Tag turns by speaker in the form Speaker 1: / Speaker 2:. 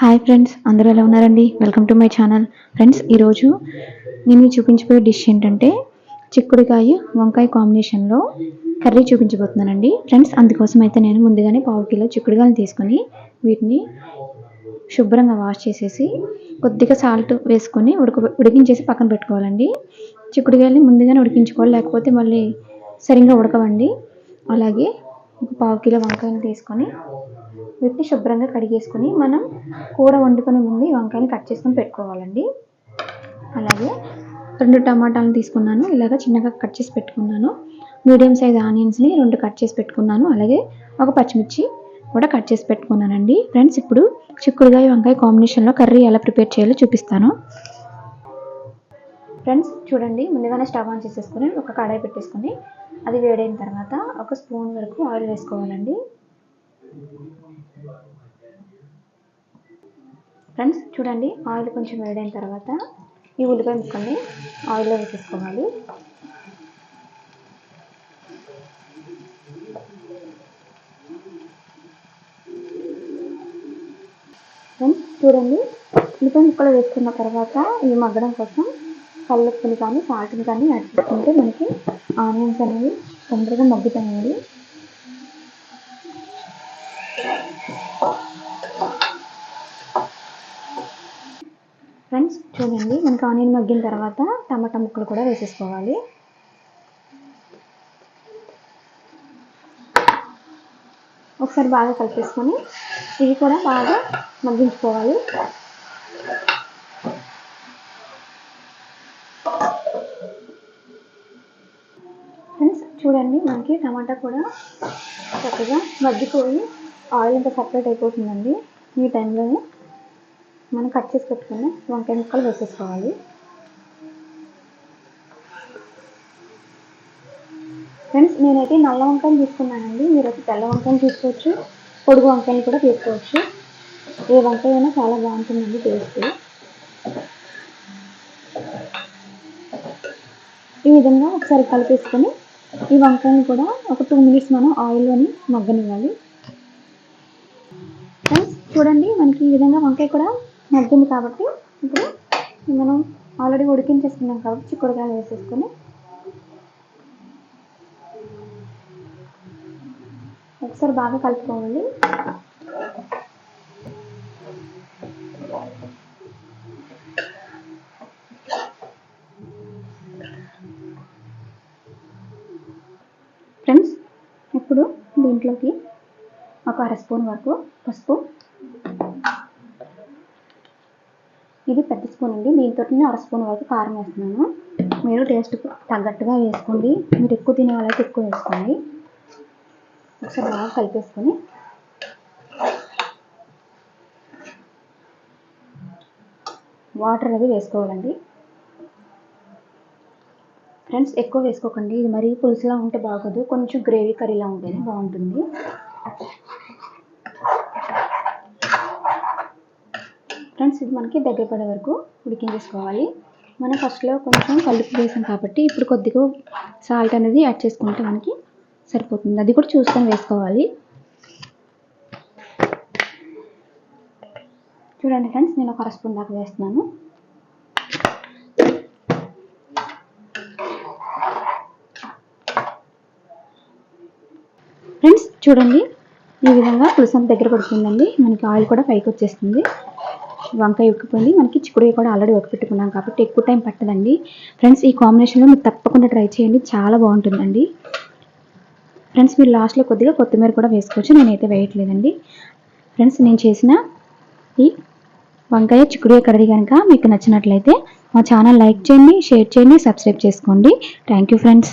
Speaker 1: Hi friends అందరూ ఎలా ఉన్నారండి? Welcome to my channel. Friends ఈరోజు నేను చూపించబోయే డిష్ ఏంటంటే చిక్కుడుకాయ వంకాయ కాంబినేషన్లో కర్రీ చూపించబోతున్నానండి. ఫ్రెండ్స్ అందుకోసం అయితే నేను ముందుగానే పావు కిలో చిక్కుడుకాయలు తీసుకొని వీటిని శుభ్రంగా వాష్ చేసేసి కొద్దిగా సాల్ట్ వేసుకొని ఉడక ఉడికించేసి పక్కన పెట్టుకోవాలండి. చిక్కుడుకాయలని ముందుగానే ఉడికించుకోవాలి లేకపోతే మళ్ళీ సరిగ్గా ఉడకవండి. అలాగే ఒక పావు కిలో వంకాయలు తీసుకొని వీటిని శుభ్రంగా కడిగేసుకొని మనం కూర వండుకొని ముందు ఈ వంకాయని కట్ చేసుకొని పెట్టుకోవాలండి. అలాగే రెండు టమాటాలను తీసుకున్నాను. ఇలాగ చిన్నగా కట్ చేసి పెట్టుకున్నాను. మీడియం సైజ్ ఆనియన్స్ని రెండు కట్ చేసి పెట్టుకున్నాను. అలాగే ఒక పచ్చిమిర్చి కూడా కట్ చేసి పెట్టుకున్నానండి. ఫ్రెండ్స్ ఇప్పుడు చిక్కుడుగాయ వంకాయ కాంబినేషన్లో కర్రీ ఎలా ప్రిపేర్ చేయాలో చూపిస్తాను. ఫ్రెండ్స్ చూడండి. ముందుగానే స్టవ్ ఆన్ చేసేసుకుని ఒక కడాయి పెట్టేసుకుని అది వేడైన తర్వాత ఒక స్పూన్ వరకు ఆయిల్ వేసుకోవాలండి. ఫ్రెండ్స్ చూడండి ఆయిల్ కొంచెం వేడైన తర్వాత ఈ ఉల్లిపాయ ముక్కల్ని ఆయిల్లో వేసేసుకోవాలి. ఫ్రెండ్స్ చూడండి ఉల్లిపాయ ముక్కలు వేసుకున్న తర్వాత ఇవి మగ్గడం కోసం కల్లుప్పుని కానీ సాల్ట్ని కానీ యాడ్ చేసుకుంటే మనకి ఆనియన్స్ అనేవి తొందరగా మగ్గుతాయండి. ఫ్రెండ్స్ చూడండి మనకి ఆనియన్ మగ్గిన తర్వాత టమాటా ముక్కలు కూడా వేసేసుకోవాలి. ఒకసారి బాగా కలిపేసుకొని ఇవి కూడా బాగా మగ్గించుకోవాలి ఫ్రెండ్స్ చూడండి మనకి టమాటా కూడా చక్కగా మగ్గిపోయి ఆయిల్ అంతా సపరేట్ అయిపోతుందండి. ఈ టైంలోనే మనం కట్ చేసి పెట్టుకుని వంకాయ ముక్కలు వేసేసుకోవాలి. ఫ్రెండ్స్ నేనైతే నల్ల వంకాయలు తీసుకున్నానండి. మీరు అయితే తెల్ల వంకాయలు తీసుకోవచ్చు పొడుగు వంకాయలు కూడా తీసుకోవచ్చు. ఏ వంకాయ అయినా చాలా బాగుంటుందండి టేస్ట్. ఈ విధంగా ఒకసారి కలిపేసుకొని ఈ వంకాయని కూడా ఒక టూ మినిట్స్ మనం ఆయిల్లోని మగ్గనివ్వాలి. ఫ్రెండ్స్ చూడండి మనకి ఈ విధంగా వంకాయ కూడా మగ్గింది కాబట్టి ఇప్పుడు మనం ఆల్రెడీ ఉడికించేసుకున్నాం కాబట్టి చిక్కుడుకాయలు వేసేసుకొని ఒకసారి బాగా కలుపుకోవాలి. ఫ్రెండ్స్ ఇప్పుడు దీంట్లోకి ఒక అర స్పూన్ వరకు పసుపు. ఇది పెద్ద స్పూన్ అండి. దీంతో నేను అర స్పూన్ వరకు కారం వేస్తున్నాను. మీరు టేస్ట్ తగ్గట్టుగా వేసుకోండి. మీరు ఎక్కువ తినే వాళ్ళకి ఎక్కువ వేసుకోండి. ఒకసారి బాగా కలిపేసుకొని వాటర్ అది వేసుకోవాలండి. ఫ్రెండ్స్ ఎక్కువ వేసుకోకండి. ఇది మరీ పులుసులా ఉంటే బాగోదు. కొంచెం గ్రేవీ కర్రీలా ఉంటేనే బాగుంటుంది. ఫ్రెండ్స్ ఇది మనకి దగ్గర పడే వరకు ఉడికించేసుకోవాలి. మనం ఫస్ట్లో కొంచెం కలుపు వేసాం కాబట్టి ఇప్పుడు కొద్దిగా సాల్ట్ అనేది యాడ్ చేసుకుంటే మనకి సరిపోతుంది. అది కూడా చూసుకొని వేసుకోవాలి. చూడండి ఫ్రెండ్స్ నేను ఒక అర స్పూన్ దాకా వేస్తున్నాను ఫ్రెండ్స్ చూడండి. ఈ విధంగా పులుసంత దగ్గర పడుతుందండి. మనకి ఆయిల్ కూడా పైకి వచ్చేస్తుంది. వంకాయ ఉక్కిపోయింది. మనకి చిక్కుడు కూడా ఆల్రెడీ ఉడకపెట్టుకున్నాం కాబట్టి ఎక్కువ టైం పట్టదండి. ఫ్రెండ్స్ ఈ కాంబినేషన్లో మీరు తప్పకుండా ట్రై చేయండి. చాలా బాగుంటుందండి. ఫ్రెండ్స్ మీరు లాస్ట్లో కొద్దిగా కొత్తిమీర కూడా వేసుకోవచ్చు. నేనైతే వేయట్లేదండి. ఫ్రెండ్స్ నేను చేసిన ఈ వంకాయ చిక్కుడు కర్రీ కనుక మీకు నచ్చినట్లయితే మా ఛానల్ లైక్ చేయండి షేర్ చేయండి సబ్స్క్రైబ్ చేసుకోండి. Thank you friends.